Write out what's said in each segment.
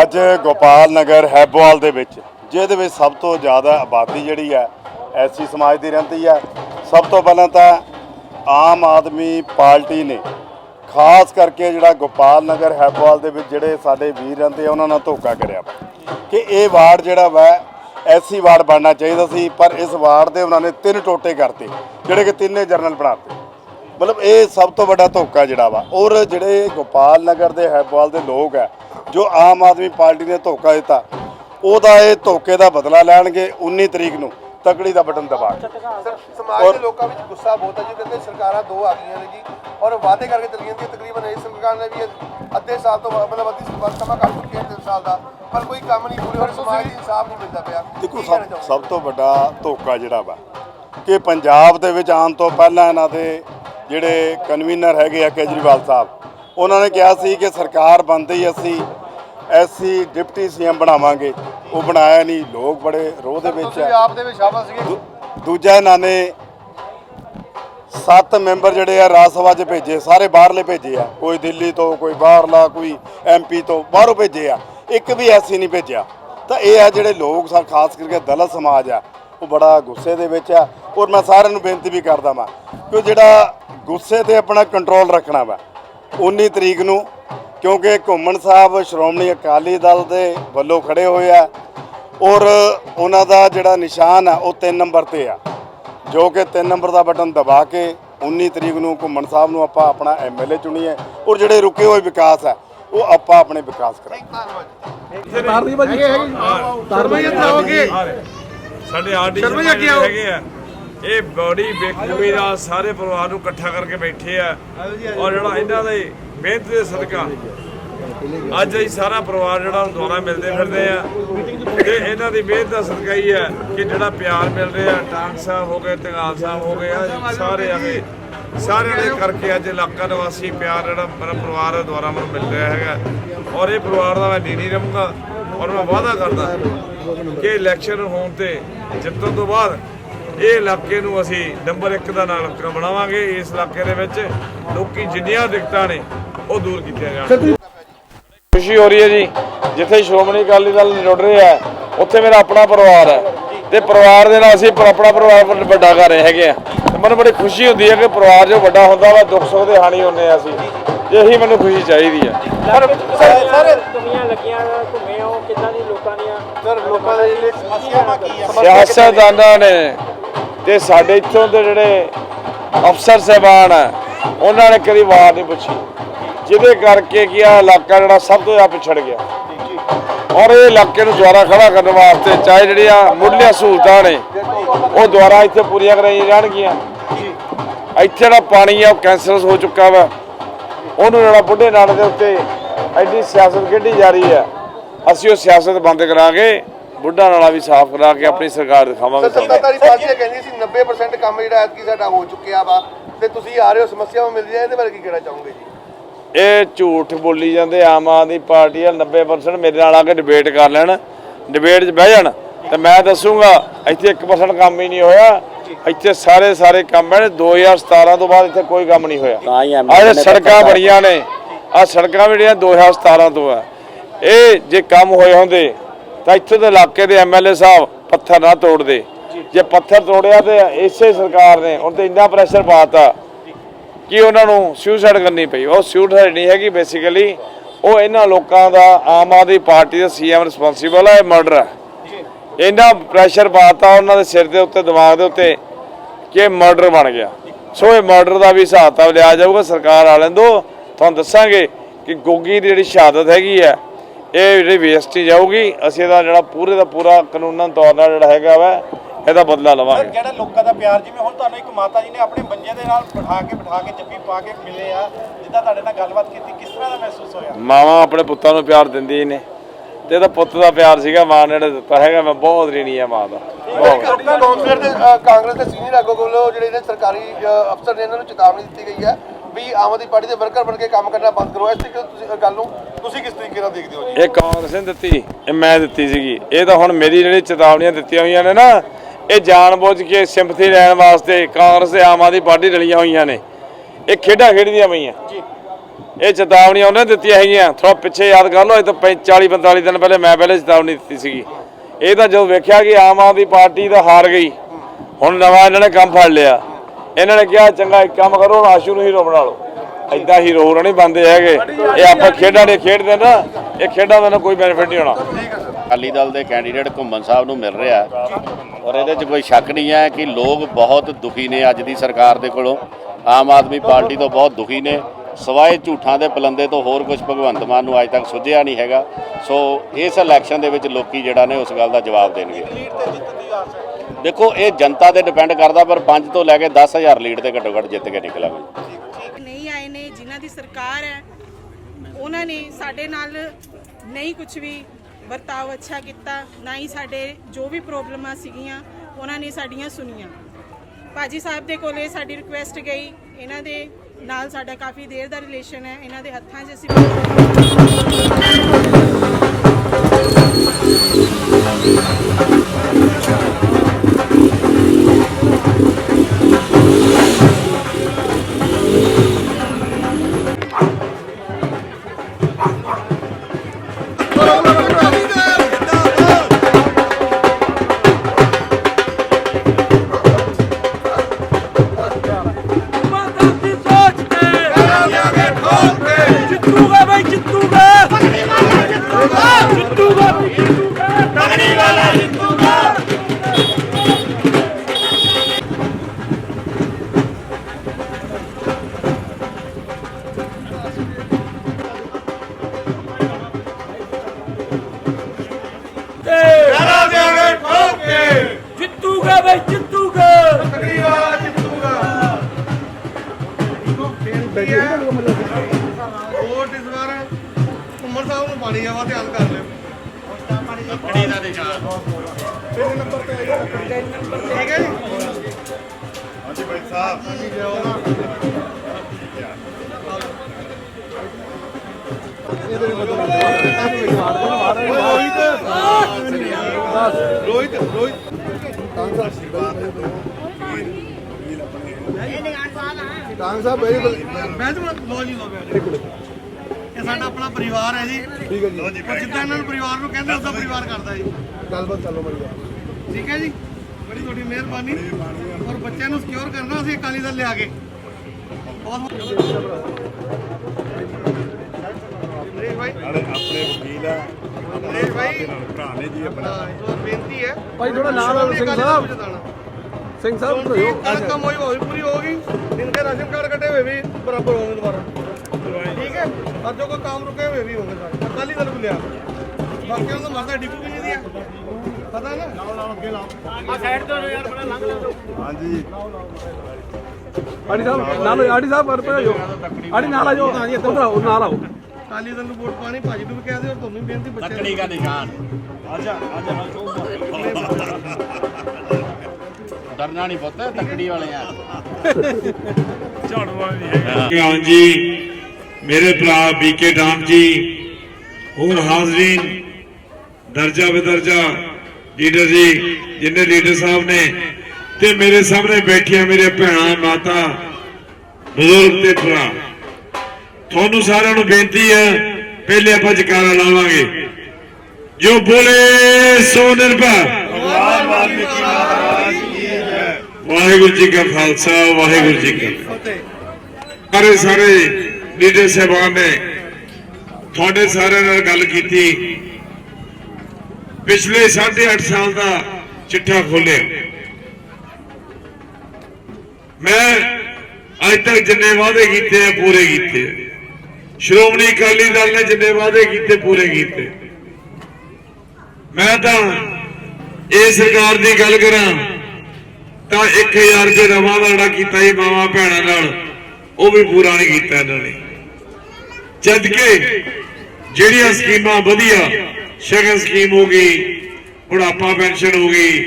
ਅੱਜ ਗੋਪਾਲ ਨਗਰ ਹੈਬੋਵਾਲ ਦੇ ਵਿੱਚ, ਜਿਹਦੇ ਵਿੱਚ ਸਭ ਤੋਂ ਜ਼ਿਆਦਾ ਆਬਾਦੀ ਜਿਹੜੀ ਹੈ, ਐਸੀ ਸਮਾਜ ਦੀ ਰਹਿੰਦੀ ਹੈ। ਸਭ ਤੋਂ ਪਹਿਲਾਂ ਤਾਂ ਆਮ ਆਦਮੀ ਪਾਰਟੀ ਨੇ, ਖਾਸ ਕਰਕੇ ਜਿਹੜਾ ਗੋਪਾਲ ਨਗਰ ਹੈਬੋਵਾਲ ਦੇ ਵਿੱਚ ਜਿਹੜੇ ਸਾਡੇ ਵੀਰ ਰਹਿੰਦੇ ਆ, ਉਹਨਾਂ ਨਾਲ ਧੋਖਾ ਕਰਿਆ। ਕਿ ਇਹ ਵਾਰਡ ਜਿਹੜਾ ਵਾ, ਐਸੀ ਵਾਰਡ ਬਣਨਾ ਚਾਹੀਦਾ ਸੀ, ਪਰ ਇਸ ਵਾਰਡ ਦੇ ਉਹਨਾਂ ਨੇ ਤਿੰਨ ਟੋਟੇ ਕਰਤੇ, ਜਿਹੜੇ ਕਿ ਤਿੰਨੇ ਜਰਨਲ ਬਣਾਤੇ। ਮਤਲਬ ਇਹ ਸਭ ਤੋਂ ਵੱਡਾ ਧੋਖਾ ਜਿਹੜਾ ਵਾ ਔਰ ਜਿਹੜੇ ਗੋਪਾਲ ਨਗਰ ਦੇ ਹੈਬਵਾਲ ਦੇ ਲੋਕ ਆ ਜੋ ਆਮ ਆਦਮੀ ਪਾਰਟੀ ਨੇ ਧੋਖਾ ਦਿੱਤਾ ਉਹਦਾ ਇਹ ਧੋਖੇ ਦਾ ਬਦਲਾ ਲੈਣਗੇ 19 ਤਰੀਕ ਨੂੰ ਤਕੜੀ ਦਾ ਬਟਨ ਦਬਾ ਕੇ। ਸਮਾਜ ਦੇ ਲੋਕਾਂ ਵਿੱਚ ਗੁੱਸਾ ਬਹੁਤ ਹੈ ਜੀ ਕਹਿੰਦੇ ਸਰਕਾਰਾਂ ਦੋ ਆ ਗਈਆਂ ਨੇ ਜੀ ਔਰ ਵਾਅਦੇ ਕਰਕੇ ਚੱਲੀ ਜਾਂਦੀ ਤਕਰੀਬਨ ਇਸ ਸਰਕਾਰ ਨੇ ਵੀ ਅੱਧੇ ਸਾਲ ਤੋਂ ਮਤਲਬ ਅੱਧੀ ਸਰਕਾਰ ਸਮਾਂ ਕੱਢ ਚੁੱਕੀ ਹੈ 3 ਸਾਲ ਦਾ ਪਰ ਕੋਈ ਕੰਮ ਨਹੀਂ ਪੂਰੇ ਹੋ ਰਿਹਾ ਸਮਾਜ ਨੂੰ ਇਨਸਾਫ ਨਹੀਂ ਮਿਲਦਾ ਪਿਆ। ਦੇਖੋ? ਸਭ ਤੋਂ ਵੱਡਾ ਧੋਖਾ ਜਿਹੜਾ ਵਾ ਕਿ ਪੰਜਾਬ ਦੇ ਵਿੱਚ ਆਉਣ ਤੋਂ ਪਹਿਲਾਂ ਇਹਨਾਂ ਦੇ ਜਿਹੜੇ ਕਨਵੀਨਰ ਹੈਗੇ ਆ ਕੇਜਰੀਵਾਲ ਸਾਹਿਬ ਉਹਨਾਂ ਨੇ ਕਿਹਾ ਸੀ ਕਿ ਸਰਕਾਰ ਬਣਦੇ ਹੀ ਅਸੀਂ ਐਸੀ ਡਿਪਟੀ ਸੀਐਮ ਬਣਾਵਾਂਗੇ। ਉਹ ਬਣਾਇਆ ਨਹੀਂ ਲੋਕ ਬੜੇ ਰੋਹ ਦੇ ਵਿੱਚ ਆ। ਆਪ ਦੇ ਵਿੱਚ ਸ਼ਾਮਲ ਸੀਗੇ? ਦੂਜਾ ਇਹਨਾਂ ਨੇ ਸੱਤ ਮੈਂਬਰ ਜਿਹੜੇ ਆ ਰਾਜ ਸਭਾ 'ਚ ਭੇਜੇ ਸਾਰੇ ਬਾਹਰਲੇ ਭੇਜੇ ਆ। ਕੋਈ ਦਿੱਲੀ ਤੋਂ ਕੋਈ ਬਾਹਰਲਾ ਕੋਈ ਐਮਪੀ ਤੋਂ ਬਾਹਰੋਂ ਭੇਜੇ ਆ। ਇੱਕ ਵੀ ਐਸੀ ਨਹੀਂ ਭੇਜਿਆ। ਤਾਂ ਇਹ ਆ ਜਿਹੜੇ ਲੋਕ ਸਾ ਖਾਸ ਕਰਕੇ ਦਲਿਤ ਸਮਾਜ ਆ ਉਹ ਬੜਾ ਗੁੱਸੇ ਦੇ ਵਿੱਚ ਆ। ਔਰ ਮੈਂ ਸਾਰਿਆਂ ਨੂੰ ਬੇਨਤੀ ਵੀ ਕਰਦਾ ਵਾਂ ਕਿ ਜਿਹੜਾ ਗੁੱਸੇ ਤੇ ਆਪਣਾ ਕੰਟਰੋਲ ਰੱਖਣਾ ਵਾ। 19 ਤਰੀਕ ਨੂੰ ਕਿਉਂਕਿ ਘੁੰਮਣ ਸਾਹਿਬ ਸ਼੍ਰੋਮਣੀ ਅਕਾਲੀ ਦਲ ਦੇ ਵੱਲੋਂ ਖੜੇ ਹੋਏ ਆ ਔਰ ਉਹਨਾਂ ਦਾ ਜਿਹੜਾ ਨਿਸ਼ਾਨ ਆ ਉਹ 3 ਨੰਬਰ ਤੇ ਆ। ਜੋ ਕਿ 3 ਨੰਬਰ ਦਾ ਬਟਨ ਦਬਾ ਕੇ 19 ਤਰੀਕ ਨੂੰ ਘੁੰਮਣ ਸਾਹਿਬ ਨੂੰ ਆਪਾਂ ਆਪਣਾ ਐਮਐਲਏ ਚੁਣੀਏ ਔਰ ਜਿਹੜੇ ਰੁਕੇ ਹੋਏ ਵਿਕਾਸ ਆ ਉਹ ਆਪਾਂ ਆਪਣੇ ਵਿਕਾਸ ਕਰਾਂਗੇ। ਭਾਜੀ ਜੀ ਆਓਗੇ? ਸਾਡੇ ਆਰਡੀ ਸ਼ਰਮਾ ਜੀ। ਹੈਗੇ ਆ। ਇਹ ਬੜੀ ਬੇਖੂਬੀ ਨਾਲ ਸਾਰੇ ਪਰਿਵਾਰ ਨੂੰ ਇਕੱਠਾ ਕਰਕੇ ਬੈਠੇ ਆ। ਔਰ ਜਿਹੜਾ ਇਹਨਾਂ ਦੇ ਮਿਹਨਤ ਦੇ ਸਦਕਾ, ਅੱਜ ਅਸੀਂ ਸਾਰਾ ਪਰਿਵਾਰ ਜਿਹੜਾ ਹੁਣ ਦੁਆਰਾ ਮਿਲਦੇ ਫਿਰਦੇ ਆ। ਤੇ ਇਹਨਾਂ ਦੀ ਮਿਹਨਤ ਦਾ ਸਦਕਾ ਹੀ ਹੈ ਕਿ ਜਿਹੜਾ ਪਿਆਰ ਮਿਲ ਰਿਹਾ ਟਾਂਗ ਸਾਹਿਬ ਹੋ ਗਏ ਤੰਗਾਲ ਸਾਹਿਬ ਹੋ ਗਏ ਆ ਸਾਰੇ ਆਵੇ ਸਾਰਿਆਂ ਦੇ ਕਰਕੇ ਅੱਜ ਇਲਾਕਾ ਨਿਵਾਸੀ ਪਿਆਰ ਜਿਹੜਾ ਮੇਰਾ ਪਰਿਵਾਰ ਹੈ ਦੁਆਰਾ ਮੈਨੂੰ ਮਿਲ ਰਿਹਾ ਹੈਗਾ। ਔਰ ਇਹ ਪਰਿਵਾਰ ਦਾ ਮੈਂ ਨੀਨੀ ਰਹੂੰਗਾ। ਔਰ ਮੈਂ ਵਾਅਦਾ ਕਰਦਾ ਕਿ ਇਲੈਕਸ਼ਨ ਹੋਣ ਤੇ ਜਿੱਤਣ ਤੋਂ ਬਾਅਦ ਇਹ ਇਲਾਕੇ ਨੂੰ ਅਸੀਂ ਨੰਬਰ 1 ਦਾ ਨਾਮ ਬਣਾਵਾਂਗੇ। ਇਸ ਇਲਾਕੇ ਦੇ ਵਿੱਚ ਲੋਕੀ ਜਿੰਨੀਆਂ ਦਿੱਕਤਾਂ ਨੇ ਉਹ ਦੂਰ ਕੀਤੀਆਂ ਜਾਣ। ਖੁਸ਼ੀ ਹੋ ਰਹੀ ਹੈ ਜੀ। ਜਿੱਥੇ ਸ਼੍ਰੋਮਣੀ ਅਕਾਲੀ ਦਲ ਜੁੜ ਰਿਹਾ ਹੈ ਉੱਥੇ ਮੇਰਾ ਆਪਣਾ ਪਰਿਵਾਰ ਹੈ। ਤੇ ਪਰਿਵਾਰ ਦੇ ਨਾਲ ਅਸੀਂ ਪਰ- ਆਪਣਾ ਪਰਿਵਾਰ ਵੱਡ- ਕਰ ਰਹੇ ਹੈਗੇ ਆ। ਤੇ ਮੈਨੂੰ ਬੜੀ ਖੁਸ਼ੀ ਹੁੰਦੀ ਹੈ ਕਿ ਪਰਿਵਾਰ ਜੋ ਵੱਡਾ ਹੁੰਦਾ ਵਾ ਦੁੱਖ ਸੁੱਖ ਦੇ ਹਾਣੀ ਹੁੰਦੇ ਆ ਅਸੀਂ। ਇਹੀ ਮੈਨੂੰ ਖੁਸ਼ੀ ਚਾਹੀਦੀ ਹੈ ਸਰ ਸਰ ਕਮੀਆਂ ਲੱਗੀਆਂ ਘੁੰਮੇ ਹੋ ਕਿੱਦਾਂ ਦੀ ਲੋਕਾਂ ਦੀਆਂ ਸਰ ਲੋਕਾਂ ਦੇ ਜਿਹੜੇ ਸਮੱਸਿਆਵਾਂ ਕੀ ਆ? ਸਿਆਸਤਦਾਨਾਂ ਨੇ ਤੇ ਸਾਡੇ ਇੱਥੋਂ ਦੇ ਜਿਹੜੇ ਅਫਸਰ ਸਹਿਬਾਨ ਆ, ਉਹਨਾਂ ਨੇ ਕਦੀ ਵਾਰ ਨਹੀਂ ਪੁੱਛੀ। ਜਿਹਦੇ ਕਰਕੇ ਕੀ ਆ, ਇਲਾਕਾ ਜਿਹੜਾ ਸਭ ਤੋਂ ਜ਼ਿਆਦਾ ਪਿਛੜ ਗਿਆ। ਔਰ ਇਹ ਇਲਾਕੇ ਨੂੰ ਦੁਆਰਾ ਖੜਾ ਕਰਨ ਵਾਸਤੇ ਚਾਹੇ ਜਿਹੜੀਆਂ ਮੁੱਢਲੀਆਂ ਸਹੂਲਤਾਂ ਨੇ, ਉਹ ਦੁਆਰਾ ਇੱਥੇ ਪੂਰੀਆਂ ਕਰਾਈਆਂ ਜਾਣਗੀਆਂ। ਇੱਥੇ ਜਿਹੜਾ ਪਾਣੀ ਆ, ਉਹ ਕੈਂਸਰਸ ਹੋ ਚੁੱਕਾ ਵਾ। ਉਹਨੂੰ ਜਿਹੜਾ ਬੁੱਢੇ ਨਾਲੇ ਦੇ ਉੱਤੇ ਐਡੀ ਸਿਆਸਤ ਖੇਡੀ ਜਾ ਰਹੀ ਹੈ ਅਸੀਂ ਉਹ ਸਿਆਸਤ ਬੰਦ ਕਰਾਂਗੇ। ਬੁੱਢਾ ਨਾਲਾ ਵੀ ਸਾਫ਼ ਕਰਾ ਕੇ ਆਪਣੀ ਸਰਕਾਰ ਦਿਖਾਵਾਂਗੇ ਸੱਤਾਧਾਰੀ ਪਾਰਟੀ ਕਹਿੰਦੀ ਸੀ 90% ਕੰਮ ਜਿਹੜਾ ਐਤਕੀ ਸਾਡਾ ਹੋ ਚੁੱਕਿਆ ਵਾ ਤੇ ਤੁਸੀਂ ਆ ਰਹੇ ਹੋ ਸਮੱਸਿਆਵਾਂ ਮਿਲ ਰਹੀਆਂ ਇਹਦੇ ਬਾਰੇ ਕੀ ਕਹਿਣਾ ਚਾਹੋਗੇ ਜੀ? ਇਹ ਝੂਠ ਬੋਲੀ ਜਾਂਦੇ ਆਮ ਆਦਮੀ ਪਾਰਟੀ ਆ 90% ਮੇਰੇ ਨਾਲ ਆ ਕੇ ਡਿਬੇਟ ਕਰ ਲੈਣ ਡਿਬੇਟ 'ਚ ਬਹਿ ਜਾਣ ਤੇ ਮੈਂ ਦੱਸੂਗਾ ਇੱਥੇ 1% ਕੰਮ ਹੀ ਨਹੀਂ ਹੋਇਆ। ਇੱਥੇ ਸਾਰੇ ਸਾਰੇ ਕੰਮ ਹੈ 2017 ਤੋਂ ਬਾਅਦ ਇੱਥੇ ਕੋਈ ਕੰਮ ਨਹੀਂ ਹੋਇਆ। ਆਹ ਸੜਕਾਂ ਬਣੀਆਂ ਨੇ ਆ ਸੜਕਾਂ ਵੀ ਜਿਹੜੀਆਂ 2017 ਤੋਂ ਆ। ਇਹ ਜੇ ਕੰਮ ਹੋਏ ਹੁੰਦੇ ਤਾਂ ਇੱਥੇ ਦੇ ਇਲਾਕੇ ਦੇ ਐਮਐਲਏ ਸਾਹਿਬ ਪੱਥਰ ਨਾ ਤੋੜਦੇ। ਜੇ। ਪੱਥਰ ਤੋੜਿਆ ਤੇ ਇਸੇ ਸਰਕਾਰ ਨੇ ਹੁਣ ਤੇ ਇੰਨਾ ਪ੍ਰੈਸ਼ਰ ਪਾਤਾ ਕਿ ਉਹਨਾਂ ਨੂੰ ਸੁਸਾਈਡ ਕਰਨੀ ਪਈ। ਉਹ ਸੁਸਾਈਡ ਨਹੀਂ ਹੈਗੀ ਬੇਸਿਕਲੀ ਉਹ ਇਹਨਾਂ ਲੋਕਾਂ ਦਾ ਆਮ ਆਦਮੀ ਪਾਰਟੀ ਦਾ ਸੀਐਮ ਰਿਸਪੌਂਸੀਬਲ ਹੈ ਇਹ ਮਰਡਰ ਹੈ ਇੰਨਾ ਪ੍ਰੈਸ਼ਰ ਪਾਤਾ ਉਹਨਾਂ ਦੇ ਸਿਰ ਦੇ ਉੱਤੇ ਦਿਮਾਗ ਦੇ ਉੱਤੇ ਕਿ ਮਰਡਰ ਬਣ ਗਿਆ। ਸੋ ਇਹ ਮਰਡਰ ਦਾ ਵੀ ਹਿਸਾਬ ਤਾਂ ਲਿਆ ਜਾਊਗਾ ਸਰਕਾਰ ਵਾਲਿਆਂ ਤੋਂ। ਤੁਹਾਨੂੰ ਦੱਸਾਂਗੇ ਕਿ ਗੋਗੀ ਦੀ ਜਿਹੜੀ ਸ਼ਹਾਦਤ ਹੈਗੀ ਹੈ ਇਹ ਜਿਹੜੀ ਵੇਸਟੀ ਜਾਊਗੀ ਅਸੀਂ ਇਹਦਾ ਜਿਹੜਾ ਪੂਰੇ ਦਾ ਪੂਰਾ ਕਾਨੂੰਨਾਂ ਤੌਰ ਨਾਲ ਜਿਹੜਾ ਹੈਗਾ ਵਾ ਇਹਦਾ ਬਦਲਾ ਲਵਾਂਗੇ। ਜਿਹੜਾ ਲੋਕਾਂ ਦਾ ਪਿਆਰ ਜਿਵੇਂ ਹੁਣ ਤੁਹਾਨੂੰ ਇੱਕ ਮਾਤਾ ਜੀ ਨੇ ਆਪਣੇ ਮੰਜੇ ਦੇ ਨਾਲ ਬਿਠਾ ਕੇ ਬਿਠਾ ਕੇ ਜੱਫੀ ਪਾ ਕੇ ਮਿਲੇ ਆ ਜਿੱਦਾਂ ਤੁਹਾਡੇ ਨਾਲ ਗੱਲਬਾਤ ਕੀਤੀ ਕਿਸ ਤਰ੍ਹਾਂ ਦਾ ਮਹਿਸੂਸ ਹੋਇਆ? ਮਾਵਾਂ ਆਪਣੇ ਪੁੱਤਾਂ ਨੂੰ ਪਿਆਰ ਦਿੰਦੀ ਨੇ। ਤੇ ਇਹਦਾ ਪੁੱਤ ਦਾ ਪਿਆਰ ਸੀਗਾ ਮਾਂ ਨੇ ਜਿਹੜਾ ਦਿੱਤਾ ਹੈਗਾ ਮੈਂ ਬਹੁਤ ਰੀਣੀ ਆ ਮਾਂ ਦਾ। ਕਾਂਗਰਸ ਦੇ ਅ, ਕਾਂਗਰਸ ਦੇ ਸੀਨੀਅਰ ਆਗੂ ਕੋਲੋਂ ਜਿਹੜੇ ਨੇ ਸਰਕਾਰੀ ਅਫਸਰ ਨੇ ਇਹਨਾਂ ਨੂੰ ਚੇਤਾਵਨੀ ਦਿੱਤੀ ਗਈ ਹੈ। ਵੀ ਆਮ ਆਦਮੀ ਪਾਰਟੀ ਦੇ ਵਰਕਰ ਬਣ ਕੇ ਕੰਮ ਕਰਨਾ ਬੰਦ ਕਰੋ। ਇਸ ਤਰੀਕੇ ਤੁਸੀਂ ਗੱਲ ਨੂੰ ਤੁਸੀਂ ਕਿਸ ਤਰੀਕੇ ਨਾਲ ਦੇਖਦੇ ਹੋ ਜੀ? ਇਹ ਕਾਂਗਰਸ ਨੇ ਦਿੱਤੀ? ਇਹ ਮੈਂ ਦਿੱਤੀ ਸੀਗੀ। ਇਹ ਤਾਂ ਹੁਣ ਮੇਰੀ ਜਿਹੜੀ ਚੇਤਾਵਨੀਆਂ ਦਿੱਤੀਆਂ ਹੋਈਆਂ ਨੇ ਨਾ ਇਹ ਜਾਣਬੁੱਝ ਕੇ ਸਿੰਪਥੀ ਲੈਣ ਵਾਸਤੇ ਕਾਂਗਰਸ ਤੇ ਆਮ ਆਦਮੀ ਪਾਰਟੀ ਰਲੀਆਂ ਹੋਈਆਂ ਨੇ। ਇਹ ਖੇਡਾਂ ਖੇਡਦੀਆਂ ਪਈਆਂ। ਇਹ ਚੇਤਾਵਨੀਆਂ ਉਹਨੇ ਦਿੱਤੀਆਂ ਹੈਗੀਆਂ। ਥੋੜਾ ਪਿੱਛੇ ਯਾਦ ਕਰ ਲਓ ਇਹ ਤਾਂ 40 45 ਦਿਨ ਪਹਿਲੇ ਮੈਂ ਪਹਿਲੇ ਚੇਤਾਵਨੀ ਦਿੱਤੀ ਸੀਗੀ। ਇਹ ਤਾਂ ਜਦੋਂ ਵੇਖਿਆ ਕਿ ਆਮ ਆਦਮੀ ਪਾਰਟੀ ਤਾਂ ਹਾਰ ਗਈ ਹੁਣ ਨਵਾਂ ਇਹਨਾਂ ਨੇ ਕੰਮ ਫੜ ਲਿਆ। ਇਹਨਾਂ ਨੇ ਕਿਹਾ, ਚੰਗਾ ਇੱਕ ਕੰਮ ਕਰੋ ਆਸ਼ੂ ਨੂੰ ਹੀਰੋ ਬਣਾ ਲਓ। ਐਦਾਂ ਹੀਰੋ ਹੋਣਾ ਨਹੀਂ ਬੰਦੇ ਹੈਗੇ। ਇਹ ਆਪਾਂ ਖੇਡਾਂ ਦੇ ਖੇਡਦੇ ਨਾ, ਇਹ ਖੇਡਾਂ ਦਾ ਕੋਈ ਬੈਨੀਫਿਟ ਨਹੀਂ ਹੋਣਾ। ਅਕਾਲੀ ਦਲ ਦੇ ਕੈਂਡੀਡੇਟ ਘੁੰਮਣ ਸਾਹਿਬ ਨੂੰ ਮਿਲ ਰਿਹਾ ਔਰ ਇਹਦੇ 'ਚ ਕੋਈ ਸ਼ੱਕ ਨਹੀਂ ਹੈ ਕਿ ਲੋਕ ਬਹੁਤ ਦੁਖੀ ਨੇ ਅੱਜ ਦੀ ਸਰਕਾਰ ਦੇ ਕੋਲੋਂ। ਆਮ ਆਦਮੀ ਪਾਰਟੀ ਤੋਂ ਬਹੁਤ ਦੁਖੀ ਨੇ। ਸਵਾਏ ਝੂਠਾਂ ਦੇ ਪਲੰਦੇ ਤੋਂ ਹੋਰ ਕੁਝ ਭਗਵੰਤ ਮਾਨ ਨੂੰ ਅੱਜ ਤੱਕ ਸੁਝਿਆ ਨਹੀਂ ਹੈਗਾ। ਸੋ ਇਸ ਇਲੈਕਸ਼ਨ ਦੇ ਵਿੱਚ ਲੋਕੀ ਜਿਹੜਾ ਨੇ ਉਸ ਗੱਲ ਦਾ ਜਵਾਬ ਦੇਣਗੇ। ਦੇਖੋ, ਇਹ ਜਨਤਾ ਤੇ ਡਿਪੈਂਡ ਕਰਦਾ, ਪਰ 5 ਤੋਂ ਲੈ ਕੇ 10000 ਲੀਡ ਤੇ ਘੱਟੋ ਘੱਟ ਜਿੱਤ ਕੇ ਨਿਕਲਾਂਗੇ ਨਹੀਂ ਆਏ ਨੇ, ਜਿਨ੍ਹਾਂ ਦੀ ਸਰਕਾਰ ਹੈ, ਉਹਨਾਂ ਨੇ ਸਾਡੇ ਨਾਲ ਨਹੀਂ ਕੁਝ ਵੀ ਵਰਤਾਵ ਅੱਛਾ ਕੀਤਾ, ਨਾ ਹੀ ਸਾਡੇ ਜੋ ਵੀ ਪ੍ਰੋਬਲਮਾਂ ਸੀਗੀਆਂ, ਉਹਨਾਂ ਨੇ ਸਾਡੀਆਂ ਸੁਣੀਆਂ। ਭਾਜੀ ਸਾਹਿਬ ਦੇ ਕੋਲੇ ਸਾਡੀ ਰਿਕੁਐਸਟ ਗਈ, ਇਹਨਾਂ ਦੇ ਨਾਲ ਸਾਡਾ ਕਾਫੀ ਦੇਰ ਦਾ ਰਿਲੇਸ਼ਨ ਹੈ, ਇਹਨਾਂ ਦੇ ਹੱਥਾਂ 'ਚ ਅਸੀਂ ਪਾਣੀ ਆਵਾ ਧਿਆਨ ਕਰ ਲਿਓ। ਲੱਕੜੀ ਦਾ ਨਿਸ਼ਾਨ ਤਿੰਨ ਨੰਬਰ ਤੇ ਆਏਗਾ ਤਿੰਨ ਨੰਬਰ ਤੇ ਠੀਕ ਹੈ ਜੀ। ਹਾਂਜੀ ਭਾਈ ਸਾਹਿਬ। ਰੋਹਿਤ। ਰੋਹਿਤ ਕਾਂਗ ਸਾਹਿਬ ਮੈਂ ਤਾਂ ਲੋ ਜੀ ਲੋ ਇਹ ਸਾਡਾ ਆਪਣਾ ਪਰਿਵਾਰ ਹੈ ਜੀ। ਠੀਕ ਹੈ ਜੀ। ਜਿੱਦਾਂ ਇਹਨਾਂ ਨੂੰ ਪਰਿਵਾਰ ਨੂੰ ਕਹਿੰਦੇ ਉਦਾਂ ਪਰਿਵਾਰ ਕਰਦਾ ਜੀ। ਗੱਲਬਾਤ ਚੱਲੋ ਮੜੀ ਠੀਕ ਹੈ ਜੀ। ਬੜੀ ਤੁਹਾਡੀ ਮਿਹਰਬਾਨੀ। ਔਰ ਬੱਚਿਆਂ ਨੂੰ ਸਿਕਿਉਰ ਕਰਨਾ ਅਸੀਂ ਅਕਾਲੀ ਦਲ ਲਿਆ ਕੇ। ਬਹੁਤ ਨਰੇਸ਼ ਭਾਈ। ਆਪਣੇ ਵਕੀਲ ਆ ਨਰੇਸ਼ ਭਾਈ। ਭਰਾ ਨੇ ਜੀ ਆਪਣਾ। ਜੋ ਬੇਨਤੀ ਹੈ। ਭਾਈ ਥੋੜਾ ਨਾਲ ਆਓ ਸਿੰਘ ਸਾਹਿਬ। ਸਿੰਘ ਸਾਹਿਬ ਕਣਕ ਕੰਮ ਹੋਈ ਹੋਈ ਪੂਰੀ ਹੋਗੀ ਇਨਕੇ ਰਾਸ਼ਨ ਕਾਰਡ ਕੱਟੇ ਹੋਏ ਵੀ ਬਰਾਬਰ ਹੋਣਗੇ ਦੁਬਾਰਾ। ਠੀਕ ਹੈ ਔਰ ਜੋ ਕੋਈ ਕੰਮ ਰੁਕੇ ਹੋਏ ਵੀ ਹੋਗੇ ਸਾਰੇ। ਅਕਾਲੀ ਦਲ ਬੁਲਿਆ ਬਾਕੀ ਉਹਨਾਂ ਦਾ ਮਰਦਾ ਡਿਪੂ ਵੀ ਨਹੀਂ ਦਿਆ ਪਤਾ ਨਾ? ਲਾਓ ਲਾਓ ਅੱਗੇ ਲਾਓ ਆ ਸਾਈਡ ਤੋਂ ਯਾਰ ਬੜਾ ਲੰਘ ਲੈਂਦੋ ਹਾਂਜੀ। ਆੜੀ ਸਾਹਿਬ ਨਾਲ ਆੜੀ ਸਾਹਿਬ ਰੁਪਏ ਆਜੋ ਆੜੀ ਨਾਲ ਆਜੋ ਉਧਰ ਆਓ ਨਾਲ ਆਓ। ਅਕਾਲੀ ਦਲ ਨੂੰ ਵੋਟ ਪਾਣੀ ਭਾਜੀ ਨੂੰ ਵੀ ਕਹਿ ਦਿਓ ਤੁਹਾਨੂੰ ਵੀ ਬੇਨਤੀ ਬੱਚੇ ਤਕੜੀ ਦਾ ਨਿਸ਼ਾਨ। ਆਜਾ ਆਜਾ ਹਾਂ ਚੋਬਾ ਡਰਨਾ ਨਹੀਂ ਪੁੱਤ ਤਕੜੀ ਵਾਲੇ ਆ। ਝਾੜੂ ਵਾਲੇ ਨਹੀਂ ਹੈਗੇ। ਜੀ। ਮੇਰੇ ਭਰਾ ਬੀਕੇ ਢਾਮ ਜੀ ਹੋਰ ਹਾਜ਼ਰੀਨ ਦਰਜਾ ਬਦਰਜਾ ਲੀਡਰ ਜੀ ਜਿੰਨੇ ਲੀਡਰ ਸਾਹਿਬ ਨੇ ਤੇ ਮੇਰੇ ਸਾਹਮਣੇ ਬੈਠੀਆਂ ਮੇਰੇ ਭੈਣਾਂ ਮਾਤਾ ਬਜ਼ੁਰਗ ਤੇ ਭਰਾ। ਤੁਹਾਨੂੰ ਸਾਰਿਆਂ ਨੂੰ ਬੇਨਤੀ ਹੈ ਪਹਿਲੇ ਆਪਾਂ ਜਕਾਰਾ ਲਾਵਾਂਗੇ। ਜੋ ਬੋਲੇ ਸੋ ਨਿਰਭਰ ਵਾਹਿਗੁਰੂ ਜੀ ਕਾ ਖਾਲਸਾ ਵਾਹਿਗੁਰੂ ਜੀ ਕੀ ਫਤਿਹ। ਸਾਰੇ ਸਾਰੇ ਲੀਡਰ ਸਾਹਿਬਾਨ ਨੇ ਤੁਹਾਡੇ ਸਾਰਿਆਂ ਨਾਲ ਗੱਲ ਕੀਤੀ। ਪਿਛਲੇ 8.5 ਸਾਲ ਦਾ ਚਿੱਠਾ ਖੋਲਿਆ। ਮੈਂ ਅੱਜ ਤੱਕ ਜਿੰਨੇ ਵਾਅਦੇ ਕੀਤੇ ਆ, ਪੂਰੇ ਕੀਤੇ। ਸ਼੍ਰੋਮਣੀ ਅਕਾਲੀ ਦਲ ਨੇ ਜਿੰਨੇ ਵਾਅਦੇ ਕੀਤੇ, ਪੂਰੇ ਕੀਤੇ। ਮੈਂ ਤਾਂ ਇਹ ਸਰਕਾਰ ਦੀ ਗੱਲ ਕਰਾਂ, ਤਾਂ 1000 ਰੁਪਏ ਦਾ ਵਾਅਦਾ ਕੀਤਾ ਸੀ ਮਾਵਾਂ ਭੈਣਾਂ ਨਾਲ, ਉਹ ਵੀ ਪੂਰਾ ਨਹੀਂ ਕੀਤਾ ਇਹਨਾਂ ਨੇ। ਜਦ ਕਿ ਜਿਹੜੀਆਂ ਸਕੀਮਾਂ ਵਧੀਆ, ਸ਼ਗਨ ਸਕੀਮ ਹੋ ਗਈ, ਬੁਢਾਪਾ ਪੈਨਸ਼ਨ ਹੋ ਗਈ,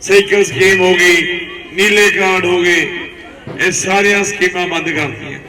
ਸਾਈਕਲ ਸਕੀਮ ਹੋ ਗਈ, ਨੀਲੇ ਕਾਰਡ ਹੋ ਗਏ, ਇਹ ਸਾਰੀਆਂ ਸਕੀਮਾਂ ਬੰਦ ਕਰਤੀਆਂ